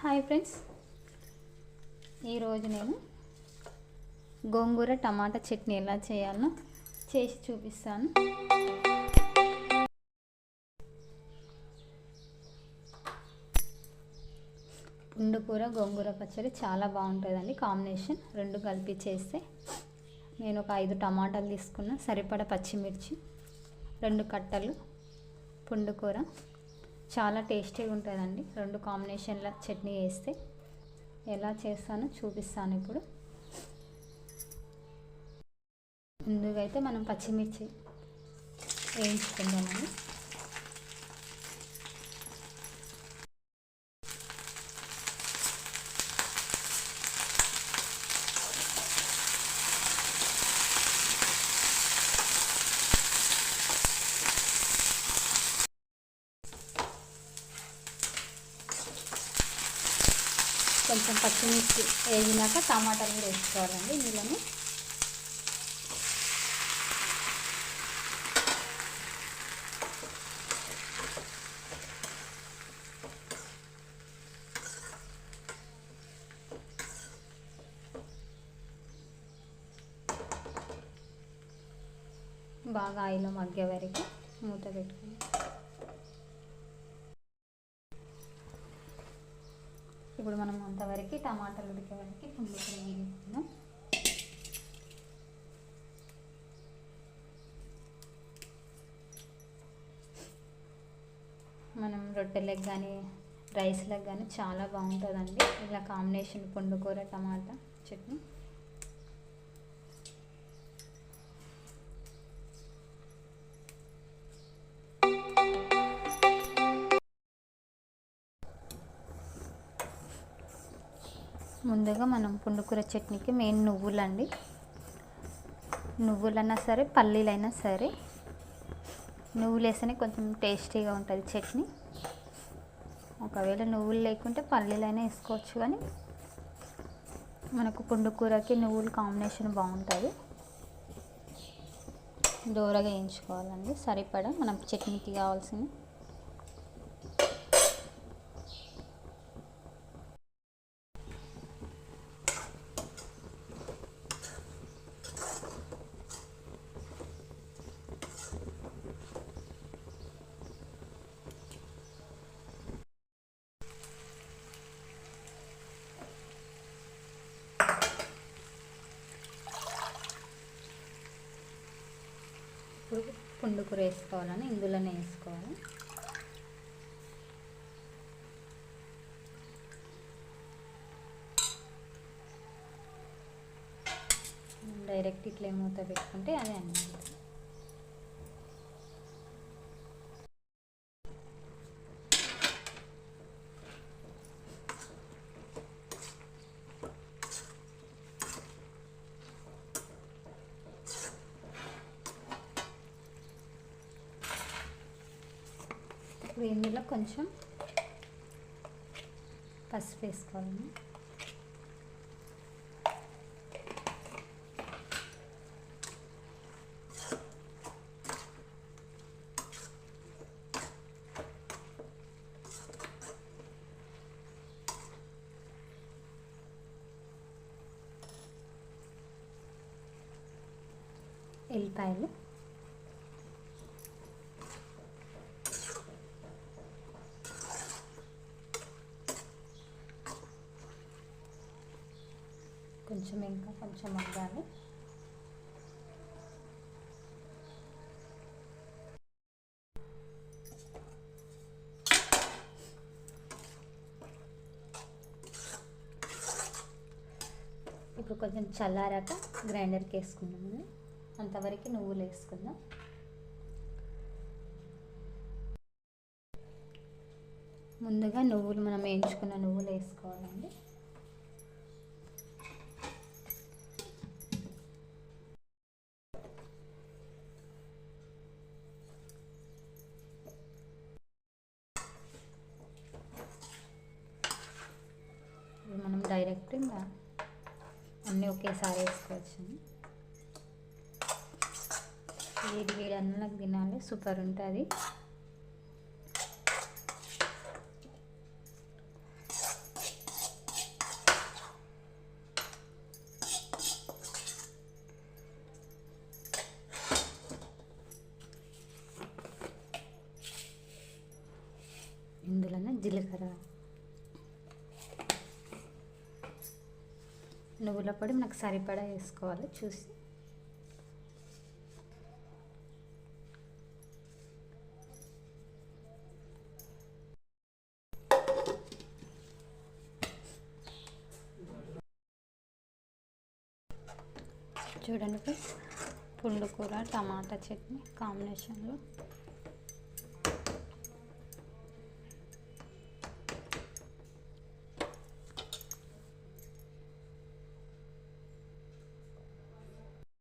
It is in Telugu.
Hi friends. ఈరోజు నేను గోంగూర టమాటా చట్నీ ఎలా చేయాలో చేసి చూపిస్తాను. పుండుకూర గోంగూర పచ్చడి చాలా బాగుంటుందండి. కాంబినేషన్ రెండు కలిపి చేస్తే నేను ఒక ఐదు టమాటాలు తీసుకున్న. సరిపడ పచ్చిమిర్చి రెండు కట్టలు పుండుకూర చాలా టేస్టీగా ఉంటుందండి. రెండు కాంబినేషన్ల చట్నీ వేస్తే ఎలా చేస్తానో చూపిస్తాను ఇప్పుడు. ముందుగా అయితే మనం పచ్చిమిర్చి వేయించుకుందామండి. కొంచెం పచ్చిమిర్చి వేగినాక టమాటాలు కూడా వేసుకోవాలండి నీళ్ళని బాగా ఆయిల్ మగ్గే వరకు మూత పెట్టుకుని ఇప్పుడు మనం అంతవరకు టమాటాలు ఉడికే వరకు పుండుకూర వేయించుకుందాం మనం రొట్టెలకు కానీ రైస్లకు కానీ చాలా బాగుంటుందండి. ఇలా కాంబినేషన్ పండుకూర టమాటా చట్నీ. ముందుగా మనం పుండుకూర చట్నీకి మెయిన్ నువ్వులండి. నువ్వులైనా సరే పల్లీలైనా సరే. నువ్వులు వేస్తేనే కొంచెం టేస్టీగా ఉంటుంది చట్నీ. ఒకవేళ నువ్వులు లేకుంటే పల్లీలైనా వేసుకోవచ్చు కానీ మనకు పుండుకూరకి నువ్వులు కాంబినేషన్ బాగుంటుంది. దూరగా వేయించుకోవాలండి. సరిపడా మనం చట్నీకి కావాల్సింది ఇప్పుడు పుండుకూర వేసుకోవాలని ఇందులోనే వేసుకోవాలి. డైరెక్ట్ ఇట్లా మూత పెట్టుకుంటే అదే అన్నమాట. ఇప్పుడు ఇందులో కొంచెం పసుపు వేసుకోవాలి. ఎల్లిపాయలు. కొంచెం ఇంకా కొంచెం అవ్వాలి ఇప్పుడు కొంచెం చల్లారాక గ్రైండర్కి వేసుకున్నాము అంతవరకు నువ్వులు వేసుకుందాం. ముందుగా నువ్వులు మనం వేయించుకున్న నువ్వులు వేసుకోవాలండి. డైరెక్ట్ ఇంకా అన్నీ ఒకేసారి వేసుకోవచ్చు. వేడి వేడి అన్నంలోకి తినాలి సూపర్ ఉంటుంది. ఇందులోనే జీలకర్ర. నువ్వుల పొడి మనకు సరిపడా వేసుకోవాలి. చూసి. చూడండి పుండు కూర టమాటా చట్నీ కాంబినేషన్లో.